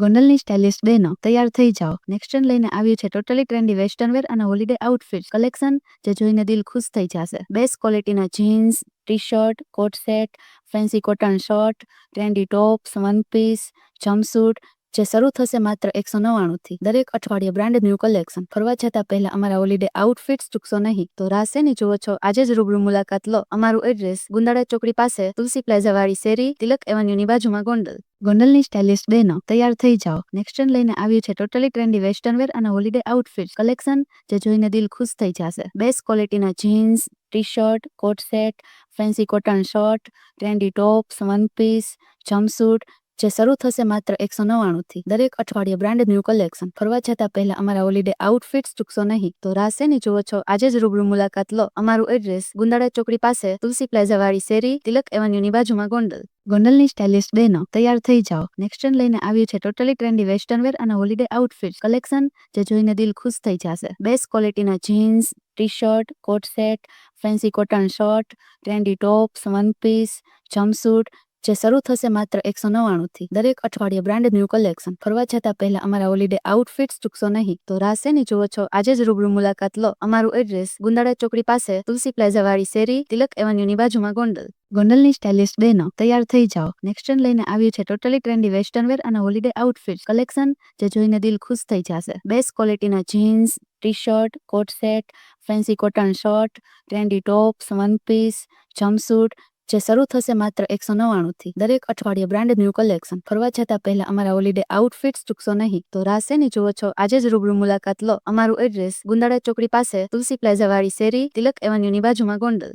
ગોંડલની સ્ટાઇલિસ્ટ બહેનો તૈયાર થઈ જાઓ. નેક્સ્ટ લઈને આવ્યું છે ટોટલી ટ્રેન્ડી વેસ્ટર્ન વેર અને હોલિડે આઉટફિટ કલેક્શન, જે જોઈને દિલ ખુશ થઈ જશે. Best ક્વોલિટીના jeans T shirt coat set, fancy cotton shirt, trendy tops, one piece, jumpsuit, જે શરૂ થશે માત્ર એકસો નવ્વાણુંથી દરેક અઠવાડિયે બ્રાન્ડ ન્યૂ કલેક્શન. ફરવા જતા પહેલા અમારા હોલિડે આઉટફિટ્સ ચૂકશો નહીં. તો રાશેની જુઓ છો, આજે જ રૂબરૂ મુલાકાત લો. અમારું એડ્રેસ ગુંદાળા ચોકડી પાસે તુલસી પ્લાઝા વાળી શેરી, તિલક એવન્યુની બાજુમાં ગોંડલ. ગોંડલની સ્ટાઇલિશ બહેનો તૈયાર થઈ જાઓ. નેક્સ્ટ લઈને આવ્યું છે ટોટલી ટ્રેન્ડી વેસ્ટર્ન વેર અને હોલિડે આઉટફિટ કલેક્શન જે જોઈને દિલ ખુશ થઈ જશે. Best ક્વોલિટીના jeans T shirt coat set fancy cotton shirt trendy tops one piece jumpsuit જે શરૂ થશે માત્ર એકસો નવ્વાણુંથી દરેક અઠવાડિયે બ્રાન્ડ ન્યૂ કલેક્શન. ફરવા જતા પહેલા અમારા હોલિડે આઉટફિટ્સ ચૂકશો નહીં. તો રાસેની જુઓ છો, આજે જ રૂબરૂ મુલાકાત લો. અમારું એડ્રેસ ગુંદાળા ચોકડી પાસે તુલસી પ્લાઝા વાળી શેરી, તિલક એવન્યુની બાજુમાં ગોંડલ. ગોંડલની સ્ટાઇલિસ્ટ બહેનો તૈયાર થઈ જાઓ. નેક્સ્ટ લઈને આવ્યું છે ટોટલી ટ્રેન્ડી વેસ્ટર્ન વેર અને હોલિડે આઉટફિટ કલેક્શન જે જોઈને દિલ ખુશ થઈ જશે. Best ક્વોલિટીના jeans T shirt coat set fancy cotton shirt trendy tops one piece jumpsuit જે શરૂ થશે માત્ર એકસો નવ્વાણુંથી દરેક અઠવાડિયે બ્રાન્ડ ન્યૂ કલેક્શન ફરવા જતા પહેલા અમારા હોલિડે આઉટફિટ્સ ચૂકશો નહીં. તો રાસેની જુઓ છો, આજે જ રૂબરૂ મુલાકાત લો. અમારું એડ્રેસ ગુંદાળા ચોકડી પાસે તુલસી પ્લાઝા વાળી શેરી, તિલક એવન્યુની બાજુમાં ગોંડલ. ગોંડલની સ્ટાઇલિસ્ટ બહેનો, તૈયાર થઈ જાઓ. નેક્સ્ટ ટ્રેન્ડ લઈને આવ્યું છે ટોટલી ટ્રેન્ડી વેસ્ટર્ન વેર અને હોલિડે આઉટફિટ કલેક્શન જે જોઈને દિલ ખુશ થઈ જશે. Best ક્વોલિટીના jeans T shirt coat set fancy cotton shirt trendy tops one piece jumpsuit જે શરૂ થશે માત્ર એકસો નવ્વાણુંથી દરેક અઠવાડિયે બ્રાન્ડ ન્યૂ કલેક્શન. ફરવા જતા પહેલા અમારા હોલિડે આઉટફિટ્સ ચૂકશો નહીં. તો રાશેની જુઓ છો, આજે જ રૂબરૂ મુલાકાત લો. અમારું એડ્રેસ ગુંદાળા ચોકડી પાસે તુલસી પ્લાઝા વાળી શેરી, તિલક એવન્યુની બાજુમાં ગોંડલ.